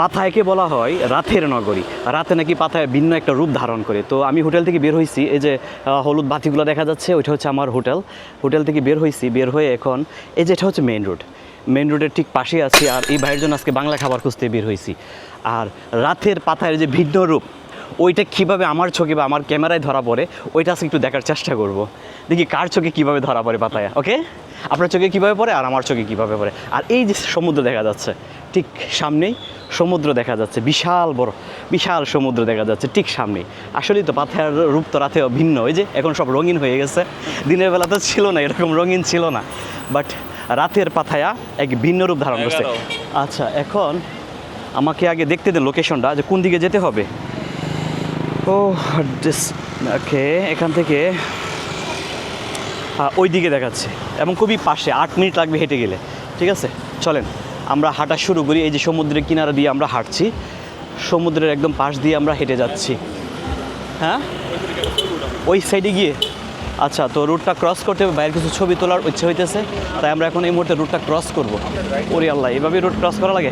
পাথায়কে বলা হয় রাতের নগরী। রাতে নাকি পাথায় ভিন্ন একটা রূপ ধারণ করে। তো আমি হোটেল থেকে বের হয়েছি এই যে হলুদ বাতিগুলো দেখা যাচ্ছে, ওইটা হচ্ছে আমার হোটেল। হোটেল থেকে বের হয়েছি বের হয়ে এখন, এই যে এটা হচ্ছে মেইন রোড। মেন রোডের ঠিক পাশে আছি আর এই ভাইয়ের জন্য আজকে বাংলা খাবার খুঁজতে বের হয়েছি আর রাতের পাথায়ের যে ভিন্ন রূপ, ওইটা কীভাবে আমার চোখে বা আমার ক্যামেরায় ধরা পড়ে, ওইটা আজকে একটু দেখার চেষ্টা করব। দেখি কার চোখে কীভাবে ধরা পড়ে পাতায় ওকে? আপনার চোখে কীভাবে পড়ে আর আমার চোখে কীভাবে পড়ে? আর এই যে সমুদ্র দেখা যাচ্ছে ঠিক সামনেই সমুদ্র দেখা যাচ্ছে বিশাল বড় বিশাল সমুদ্র দেখা যাচ্ছে ঠিক সামনেই। আসলেই তো পাথায়ার রূপ তো রাতেও ভিন্ন ওই যে এখন সব রঙিন হয়ে গেছে। দিনের বেলা তো ছিল না এরকম রঙিন ছিল না। বাট রাতের পাথায়া এক ভিন্ন রূপ ধারণ করছে। আচ্ছা এখন আমাকে আগে দেখতে দেন লোকেশনটা যে কোন দিকে যেতে হবে। ও ওকে এখান থেকে ওই দিকে দেখাচ্ছে। এবং খুবই পাশে, আট মিনিট লাগবে হেঁটে গেলে। ঠিক আছে? চলেন, আমরা হাঁটা শুরু করি। এই যে সমুদ্রের কিনারা দিয়ে আমরা হাঁটছি। সমুদ্রের একদম পাশ দিয়ে আমরা হেঁটে যাচ্ছি। হ্যাঁ? ওই সাইডে গিয়ে। আচ্ছা তো রুটটা ক্রস করতে হবে। বাইরের কিছু ছবি তোলার ইচ্ছে হইতেছে। তাই আমরা এখন এই মুহূর্তে রুটটা ক্রস করব। ওরে আল্লাহ, এভাবে রুট ক্রস করা লাগে?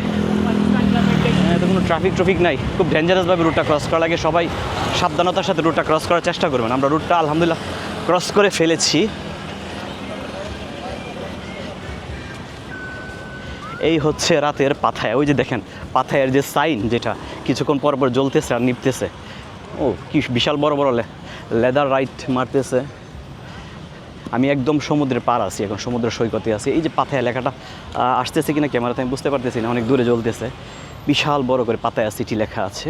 হ্যাঁ তো কোনো ট্রাফিক ট্রাফিক নাই। খুব ডেঞ্জারাসভাবে রুটটা ক্রস করা লাগে। সবাই সাবধানতার সাথে রুটটা ক্রস করার চেষ্টা করবেন। আমরা রুটটা আলহামদুলিল্লাহ ক্রস করে ফেলেছি। এই হচ্ছে রাতের পাথায়। ওই যে দেখেন, পাথায়ের যে সাইন যেটা, কিছুক্ষণ পর পর জ্বলতেছে আর নিপতেছে ও, কি বিশাল বড় বড় লেদার রাইট মারতেছে। আমি একদম সমুদ্রের পার আছি, এখন সমুদ্র সৈকতে আছি। এই যে পাথায় লেখাটা আসতেছে কিনা ক্যামেরাতে আমি বুঝতে পারতেছি না, অনেক দূরে জ্বলতেছে। বিশাল বড় করে পাতায়া সিটি লেখা আছে।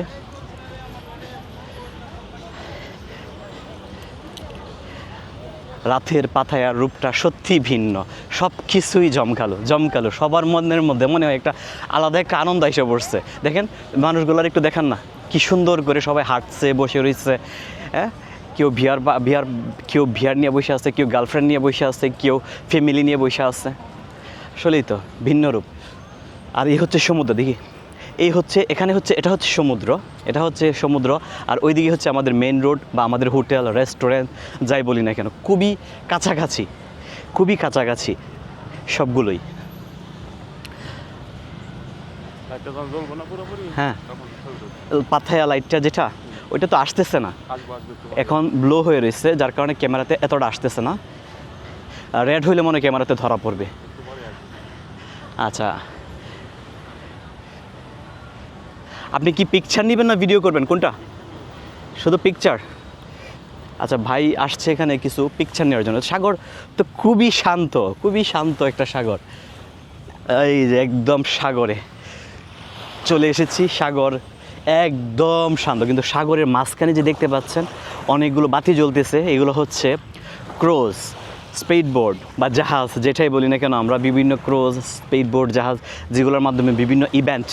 রাতের পাথায়ার রূপটা সত্যি ভিন্ন। সব কিছুই জমকালো জমকালো। সবার মনের মধ্যে, মনে হয় একটা আলাদা একটা আনন্দ এসে পড়ছে। দেখেন, মানুষগুলোর একটু দেখান না। কি সুন্দর করে সবাই হাঁটছে, বসে রয়েছে হ্যাঁ? কেউ ভিয়ার বা ভিয়ার কেউ ভিয়ার নিয়ে বসে আছে, কেউ গার্লফ্রেন্ড নিয়ে বসে আছে, কেউ ফ্যামিলি নিয়ে বসে আছে। আসলেই তো, ভিন্ন রূপ। আর এই হচ্ছে সমুদ্র, দেখি। এই হচ্ছে এখানে হচ্ছে এটা হচ্ছে সমুদ্র এটা হচ্ছে সমুদ্র আর ওইদিকে হচ্ছে আমাদের মেন রোড বা আমাদের হোটেল রেস্টুরেন্ট যাই বলি না কেন খুবই কাছাকাছি খুবই কাছাকাছি সবগুলোই। হ্যাঁ। পাথায়া লাইটটা যেটা ওইটা তো আসতেছে না। এখন ব্লো হয়ে রয়েছে যার কারণে ক্যামেরাতে এতটা আসতেছে না। রেড হইলে মনে ক্যামেরাতে ধরা পড়বে। আচ্ছা। আপনি কি পিকচার নেবেন না ভিডিও করবেন? কোনটা? শুধু পিকচার আচ্ছা ভাই আসছে এখানে কিছু পিকচার নেওয়ার জন্য। সাগর তো খুবই শান্ত খুবই শান্ত একটা সাগর। এই যে একদম সাগরে। চলে এসেছি সাগর একদম শান্ত। কিন্তু সাগরের মাঝখানে যে দেখতে পাচ্ছেন, অনেকগুলো বাতি জ্বলতেছে। এগুলো হচ্ছে ক্রোজ স্পিড বোর্ড বা জাহাজ, যেটাই বলি না কেন, আমরা বিভিন্ন ক্রোজ স্পিড বোর্ড জাহাজ, যেগুলোর মাধ্যমে বিভিন্ন ইভেন্ট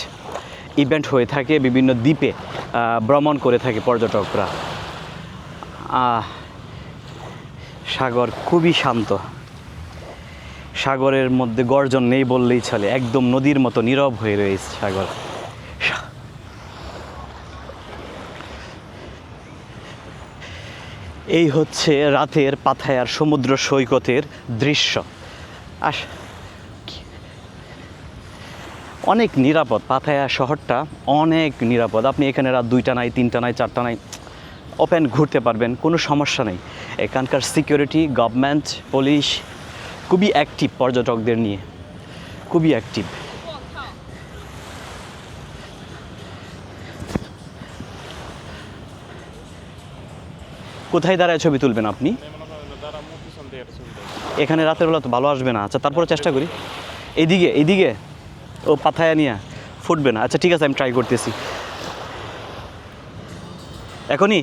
ইভেন্ট হয়ে থাকে, বিভিন্ন দ্বীপে ভ্রমণ করে থাকে পর্যটকরা। সাগর খুবই শান্ত। সাগরের মধ্যে গর্জন নেই বললেই চলে, একদম নদীর মতো নীরব হয়ে রয়েছে সাগর। এই হচ্ছে রাতের পাথায়ার সমুদ্র সৈকতের দৃশ্য। আস অনেক নিরাপদ। পাথায়া শহরটা অনেক নিরাপদ। আপনি এখানে রাত দুইটা নাই, তিনটা নাই, চারটা নাই, ওপেন ঘুরতে পারবেন, কোনো সমস্যা নেই। এখানকার সিকিউরিটি, গভর্নমেন্ট, পুলিশ, খুবই অ্যাক্টিভ পর্যটকদের নিয়ে। খুবই অ্যাক্টিভ কোথায় দাঁড়ায় ছবি তুলবেন আপনি? এখানে রাতের বেলা তো ভালো আসবে না। আচ্ছা তারপরে চেষ্টা করি। এদিকে এইদিকে ও পাথায়া নিয়ে ফুটবে না। আচ্ছা ঠিক আছে আমি ট্রাই করতেছি। এখনই?